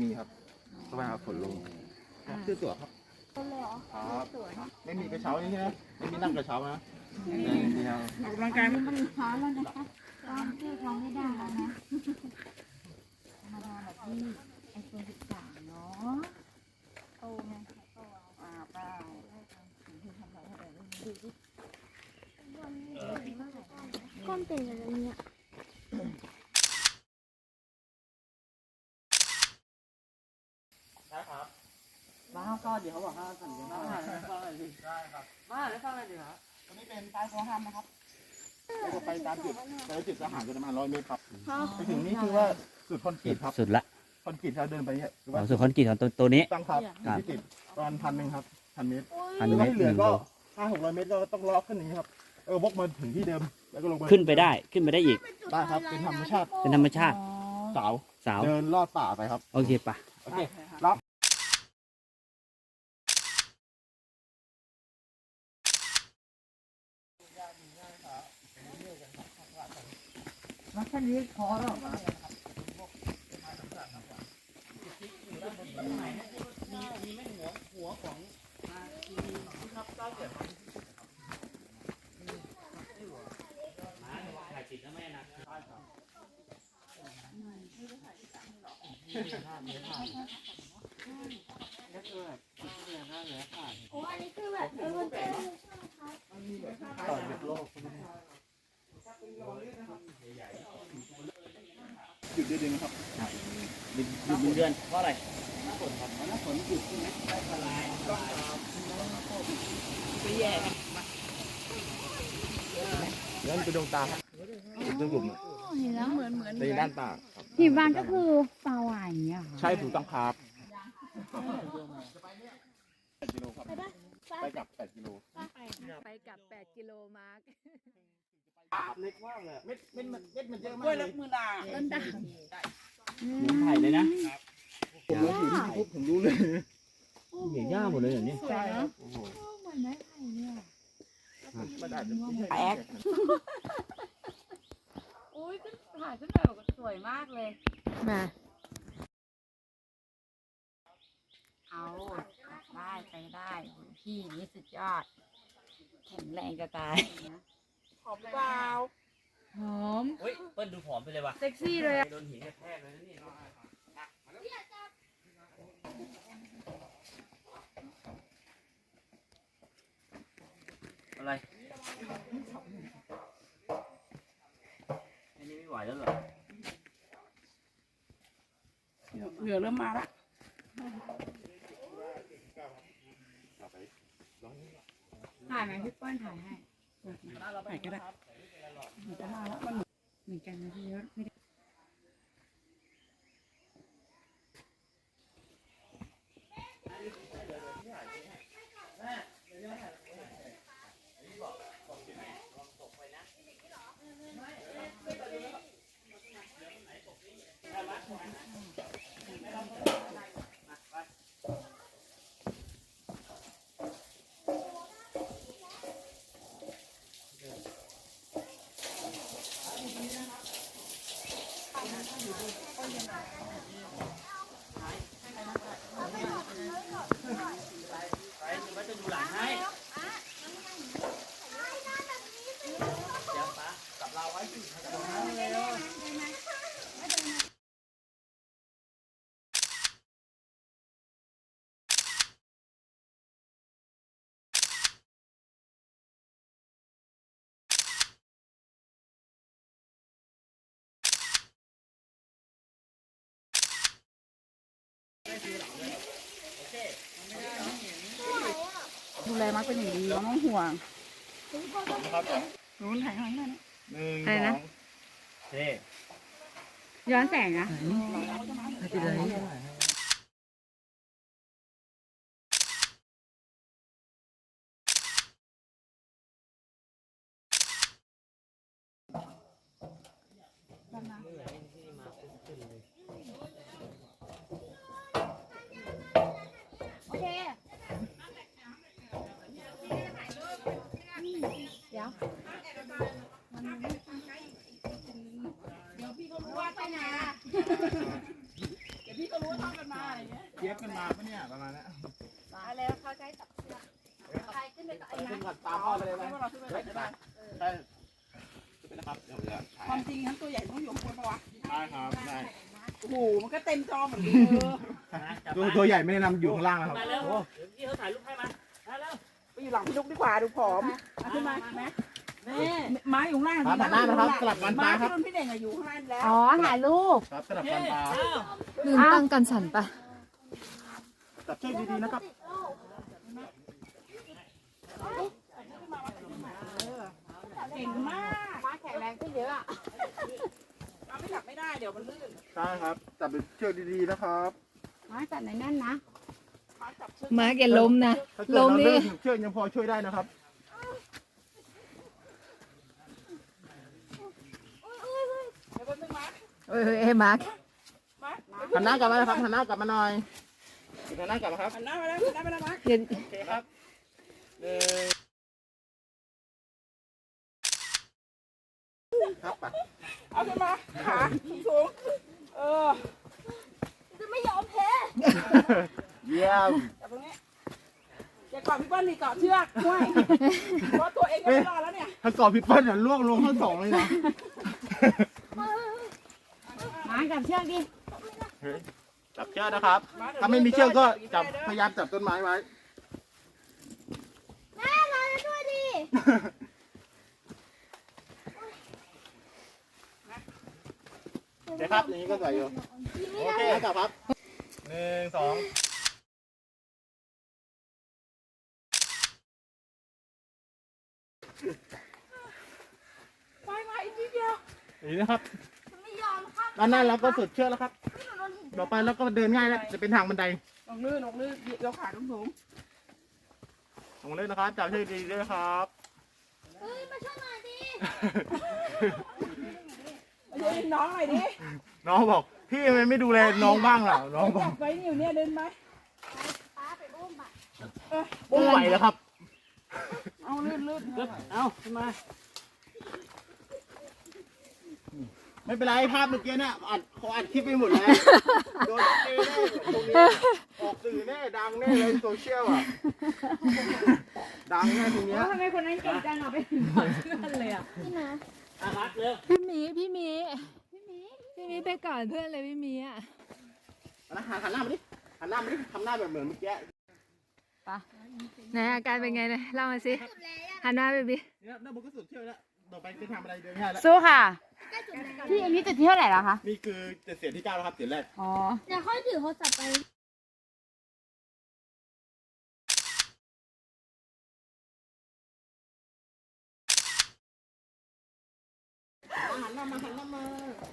มื่อก่อนจะมีครับเพราะว่าฝนลงซื้อตั๋วครับเลยเหรอครับสวยเนาะไม่มีกระเช้านี่ใช่ไหมไม่มีนั่งกระเช้านะอย่างเดียวออกกำลังกายไหมมันช้าแล้วนะคะตอนที่ทำไม่ได้แล้วนะธรรมดาแบบที่ไอโฟนสิบสามเนาะโตไงโตเอาอ่าเปล่าได้ทำสิ่งที่ทำอะไรให้เราดูดิก้อนเป็นอะไรเนี่ย นะครับ มาห้า ก้อนเดี๋ยวเขาบอกห้าสั่นเดี๋ยวห้าแล้วฟังอะไรดีได้ครับมาแล้วฟังอะไรดีครับวันนี้เป็นใต้ขอห้ามนะครับเราจะไปตามจุดไปจุดทหารจะประมาณร้อยเมตรครับไปถึงนี่คือว่าจุดคอนกรีตครับสุดละคอนกรีตเราเดินไปเนี่ยคือว่าสุดคอนกรีตของตัวตัวนี้ตั้งครับครับที่ติดประมาณพันหนึ่งครับพันเมตรพันแล้วเมตรเหลือนึ่งก็ห้าหกร้อยเมตรก็ต้องลาะขึ้นอย่างนี้ครับเออวกมาถึงที่เดิมแล้วก็ลงไปขึ้นไปได้ขึ้นไปได้อีกได้ครับเป็นธรรมชาติเป็นธรรมชาติสาวสาวเดินลอดป่าไปครับ โอเคป่ะโอเค รับแล้วแค่นี้พอแล้วโอ้อันนี้คือแบบเออมันเป็นต่อหยุดโลก หยุดเดือนนะครับหยุดหยุดเดือนเพราะอะไรเดินไปดวงตาครับดวงกลุ่มเห็นแล้วเหมือนเหมือนในด้านตาครับหิมวันก็คือปลาหวานอย่างเงี้ยเหรอใช่ถูกต้องครับกิโลครับไปกลับแปดกิโลไปกลับ8กิโลมาร์ก เล็กมากเลยเม็ดเม็ดมันเม็ดมันเยอะกมาล้วยกเลเล็ยบมือนาต้นด่างหมุนไผ่เลยนะผมรู้อยู่ที่ปุ๊บผมรู้เลยเหยียย่าหมดเลยอย่างนี้สวยเนาะโอ้โหเหมือนไม้ไผ่เนี่ยมันอาจจะไม่ใช่แอกอุ้ยขึ้นถ่ายขึ้นไปแบบสวยมากเลย มาเอาได้ไปได้โอ้ยพี่นี่สุดยอด แข็งแรงจะตายห อมเปล่าหอมเฮ้ยเปิ้ลดูผอมไปเลยว่ะเซ็กซี่เลยอะโดนหินกระแทกเลยนะนี่อะไรอันนี้ไม่ไหวแล้วเหรอเหงื่อเริ่มมาละถ่ายไหมพี่เปิ้ลถ่ายให้ ไหนก็ได้มันจะมาแล้วมันเหมือนกันนะพี่ยศไม่ได้ดูแลมักเป็ เราต้องห่วงครับนู้นถ่ายให้หน่อยนะหนึ่งอะไรนะสองเท่ย้อนแสงนะโอ ดี๋ยวเดี๋ยวพี่ก็รู้ว่าไปไหนเทียบกันมาปะเนี่ยประมาณนั้นมาแล้วเขาใช้ตับเชือกใครขึ้นไปกับไอ้ขึ้นนะก่อนตามพ่อไปเลยไหมให้เราขึ้นไปไหนก็ได้ใช่ขึ้นไปนะครับเดี๋ยวจะถ่าควายมจริงงั้นตัวใหญ่ต้องอยู่ข้างบนปะวะได้ครับได้โอ้โหมันก็เต็มจอเหมือนกันเออตัวตัวใหญ่ไม่ได้นำอยู่ข้างล่างนะครับมาเร็วเดี๋ยวพี่เขาถ่ายรูปให้มามาเร็วไปอยู่หลังพี่นุกดีกว่าดูผอมเอา ขึ้นมาแม่แม่ไม้อยู่ข้างล่างครับหันหน้านะครับสลับมันไม้ตาครัที่บรุ่นพี่เด่งอะอยู่ข้างล่างแล้วอ๋อถ่ายรูปครับสลับเฮ้มันตาอ้าวลืมตั้งกันสันปะจับเชือกดีๆนะครับเก่งมากม้าแข็งแรงขึ้นเยอะอะเอาไม่จับไม่ได้เดี๋ยวมันลื่นใช่ครับจับเป็นเชือกดีๆนะครับม้าจัดในนั่นนะม้าจับเชือกมาแกล้มนะ ถ้าเกิดลมเรานี่เลื่อนถึงเชือกยังพอช่วยได้นะครับ เดี๋ยวแป๊บนึงมา เอ้ยเอ้ยมาร์คมาหันหน้ากลับมานะครับหันหน้ากลับมาหน่อยหันหน้ากลับมาครับหันหน้ามาแล้วหันหน้ามาแล้วมาเดี๋ยวโอเคครับหนึ่งครับไปเอาขึ้นมาขาสูงเออจะไม่ยอมแพ้เยี่ยมจับตรงนี้อย่าเกาะพี่เปิ้ลดิเกาะเชือกห้วยเพราะตัวเองก็ไม่รอดแล้วเนี่ยถ้ากรอบพี่เปิ้ลเนี่ยล่วงลงข้างสองเลยนะ ม้าจับเชือกดิจับเชือกนะครับ ถ้าไม่มีเชือกก็จับพยายามจับต้นไม้ไว้แม่รอจะด้วยดิโอเคครับอย่างนี้ก็สวยอยู่โอเคกลับครับหนึ่งสองไปมาอีกนิดเดียวนี่นะครับไม่ยอมครับ ด้านหน้าเราก็สุดเชือกแล้วครับต่อไปเราก็เดินง่ายแล้วจะเป็นทางบันไดลงลื่นลงลื่นเดี๋ยวขาสูงลงเลยนะครับจับเชือกดีๆด้วยครับเฮ้ยมาช่วยหน่อยดิๆมาช่วยน้องหน่อยดิน้องบอกพี่ทำไมไม่ดูแลน้องบ้างล่ะน้องบอกจับไว้อยู่เนี่ยเดินไหมป้าไปอุ้มอะปุ้งไหวแล้วครับ เอาลื่นลื่นเอาขึ้นมา ไม่เป็นไรภาพเมื่อกี้เนี่ยอัดเขาอัดคลิปไปหมดแล้วโดนเจแน่ตรงนี้ออกสื่อแน่ดังแน่เลยโซเชียลอะดังแน่ตรงเนี้ยทำไมคนนั้นเก่งจังอะไปถึงเพื่อนเลยอะนี่นะอะรักเร็วพี่หมีพี่หมีพี่หมีพี่หมีไปก่อนเพื่อนเลยพี่หมีอะนะหันหันหน้ามาดิหันหน้ามาดิทำหน้าแบบเหมือนเมื่อกี้ไหนอาการเป็นไงเนี่ยเล่ามาสิหันหน้าไปบิเนี่ยหน้าบุกก็สุดเที่ยวแล้ว ต่อไปเป็นทางบันไดเดินง่ายแล้วสู้ค่ะใกล้จุดแล้วพี่อันนี้จุดที่เท่าไหร่แล้วคะ นี่คือจะเสียที่เก้าแล้วครับเสียแรกอ๋อ เดี๋ยวค่อยถือโทรศัพท์ไป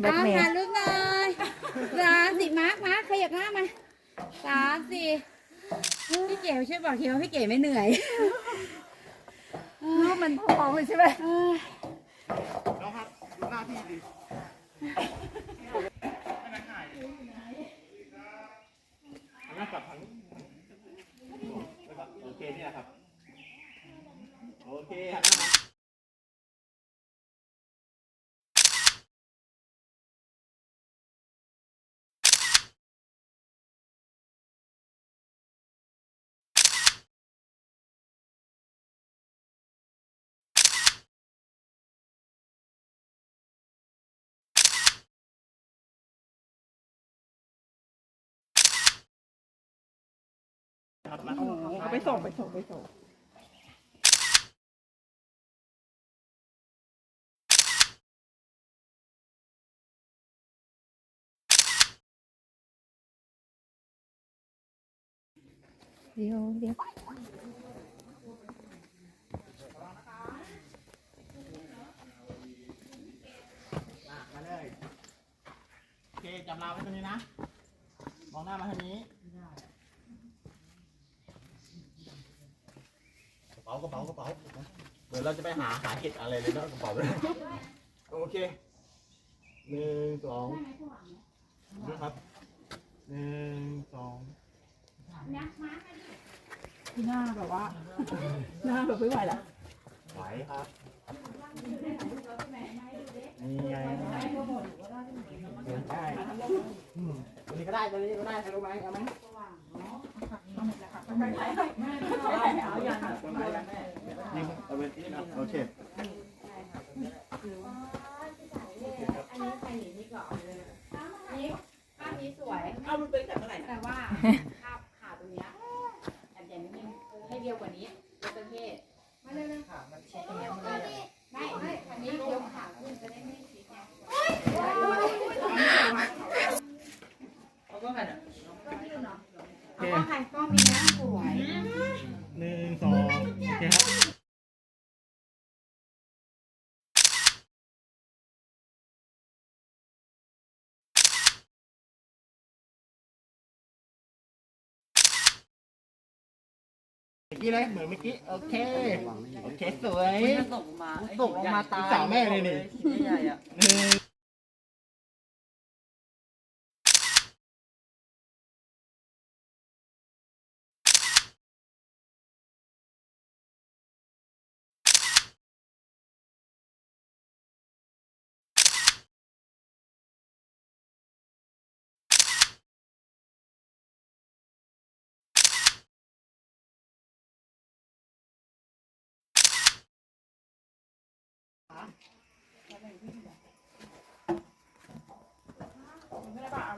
แบทเมถ่ายย์รูปหน่อยสามสี่มาร์คมาร์คขยับหน้ามาสามสี่พี่เก๋ช่วยบอกทีว่าพี่เก๋ไม่เหนื่อย รูปมันพองเลยใช่ไหมน้องครับดูหน้าพี่ดิหันหน้ากลับทางโอเคเนี่ยครับ โอเคหันห น้ามาครับมาเอาไปส่งไปส่งไปส่งเดี๋ยวเดี๋ยวมามาเลยโอเคจับเราไว้ตรงนี้นะ มองหน้ามาทางนี้ กระ เป๋ากระเป๋ากระเป๋าเดี๋ยวเราจะไปหาหาเก็บอะไรเลยนะกระเป๋าเลยโอเคหนึ่งสองนะครับหนึ่งสองที่หน้าแบบว่า หน้าแบบไม่ไหวแล้วไหวครับนี่ไงเดินได้อืมตัวนี้ก็ได้ตัวนี้ก็ได้ใครรู้ไหมเอาไหมนี่เอาไป โอเคนี่ภาพนี้สวยเอามันเป็นแต่เมื่อไหร่นะแต่ว่าภาพขาตรงเนี้ยแอบใหญ่นิดนึงให้เรียวกว่านี้ยกประเทศมาเร็วๆขามันเช็ดตรงเนี้ยมันเลยไม่ไม่อันนี้ยกขาขึ้นจะได้ไม่ชิดไงเอาก็ ใครก็มีนะสวยหนึ่งสองโอเคครับเมื่อกี้เลยเหมือนเมื่อกี้โอเคโอเคสวยตกลงมาตกลงมาตายสาวแม่เลยนี่ ใหญ่อะ หนึ่ง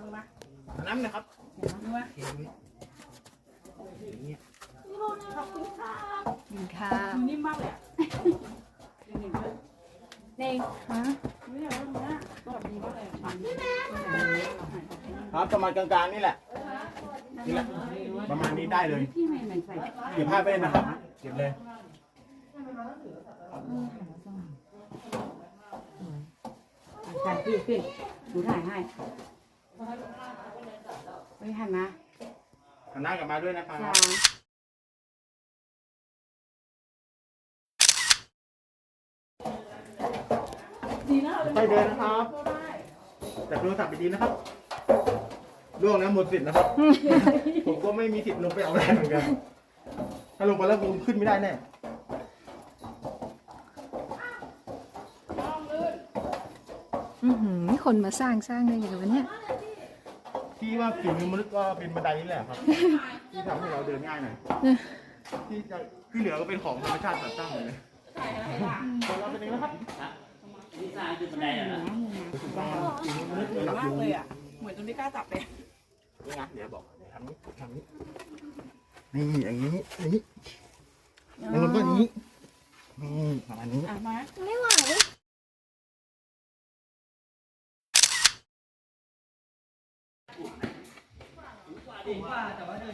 ไม่ได้ป่ะเอามือมาน้ำนะครับมือมากินข้าวมือนิ่มมากเลยอะจริงๆเลยเน่งไม่อยากว่ามือนะก็แบบดีมากเลยฝันครับประมาณกลางๆนี่แหละนี่แหละ ประมาณนี้ได้เลยพี่ไม่เหมือนใส่เก็บผ้าไปเลยนะครับเก็บเลยถ่ายพี่พี่หนูถ่ายให้ ไปหันมาหันหน้ากลับมาด้วยนะครับจ้าดีนะเราไปเดินนะครับจับโทรศัพท์ดีๆนะครับล่วงนะหมดสิทธิ์นะครับ ผมก็ไม่มีสิทธิ์ลงไปเอาแรงเหมือนกัน ถ้าลงไปแล้วผมขึ้นไม่ได้แน่อือหือคนมาสร้างสร้างได้ยังไงวะเนี่ย ที่ว่าฝีมือมนุษย์ก็เป็นบันไดนี่แหละครับ ที่ทำให้เราเดินง่ายหน่อยที่จะที่เหลือก็เป็นของธรรมชาติแบบตั้งหมดเลยของเราเป็นยังไงนะครับนี่สร้างขึ้นบันไดเหรอถูกต้องฝีมือมนุษย์เหมือนหลักมากเลยอะเหมือนตรงที่กล้าจับเลยนี่ไงเดี๋ยวบอกเดี๋ยวทำนี้ทำนี้นี่อย่างนี้อย่างนี้แล้วก็อย่างนี้นี่ประมาณนี้อะมา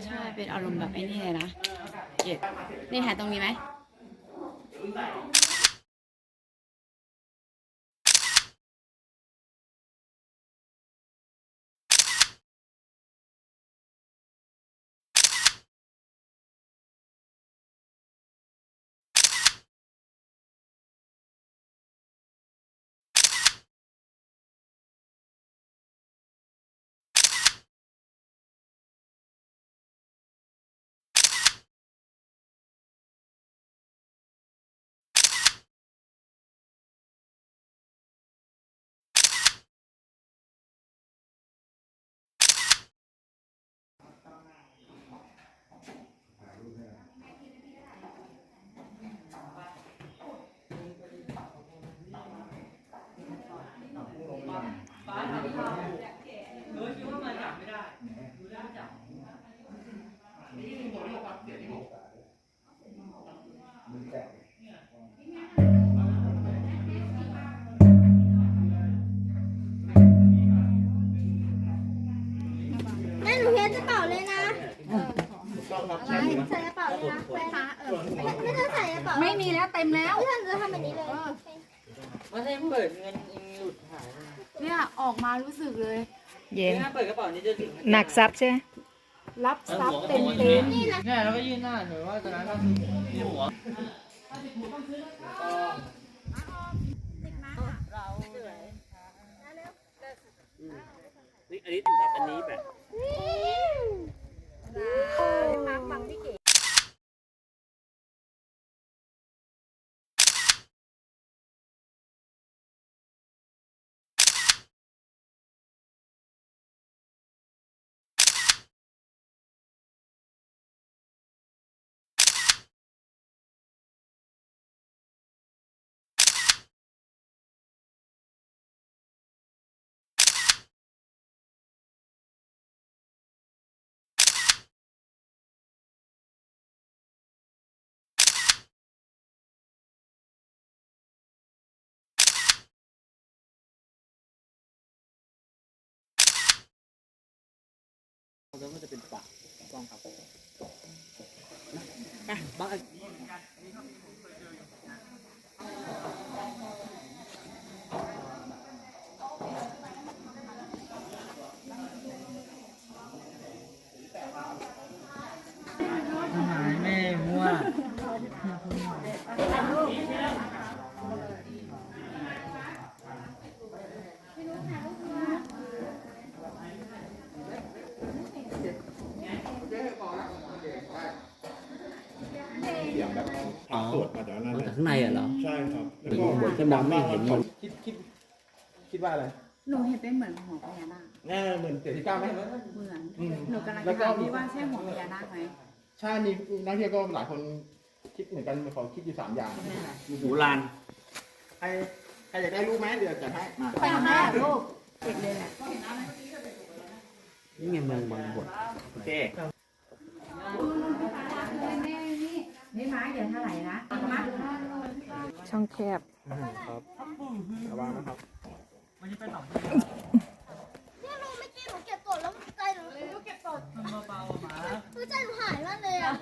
ใช่เป็นอารมณ์แบบไอ้นี่เลยนะเก็ดนี่ถ่ายตรงนี้ไหม มีแล้วเต็มแล้วไม่ท่านจะทำแบบนี้เลยไม่ใช่เปิดเงินอิงหลุดหายเนี่ยออกมารู้สึกเลย เย็น ถ้าเปิดกระเป๋านี้จะถึงหนักซับใช่ไหมรับทรัพย์เต็มเต็มเนี่ยเราก็ยื่นหน้าหนูว่าตอนนั้นเราคือนี่หัวนี่อันนี้ถึงกับอันนี้แบบ ก็จะเป็นป่าถูต้องครับไปบาง ถึงก็บนขึ้นมาไม่เห็นหมดคิดคิดคิดว่าอะไรหนูเห็นเป็นเหมือนหัวพญานาคแน่เหมือนเสียที่เก้าไหม เหมือนอืมหนูกำลังแล้จะวก็ ถามพี่ว่าใช่หัวพญานาคไหมใช่มีนักเที่ยวก็หลายคนคิดเหมือนกันเขาคิดอยู่สามอย่างหูลานใครใครอยากได้รูปไหมเดี๋ยวจะให้มาไปแม่ลูกเก็บเลยแหละนี่ไงเมืองบางบทโอเคนี่ไม้เดี๋ยวเท่าไหร่นะมัด ช่องแคบครับระวังนะครับมันจะไปต่อเนี่ยลุงเมื่อกี้หนูเก็บตดแล้วใจหนูมันเบาๆหมาคือใจหนูหายมากเลยอะ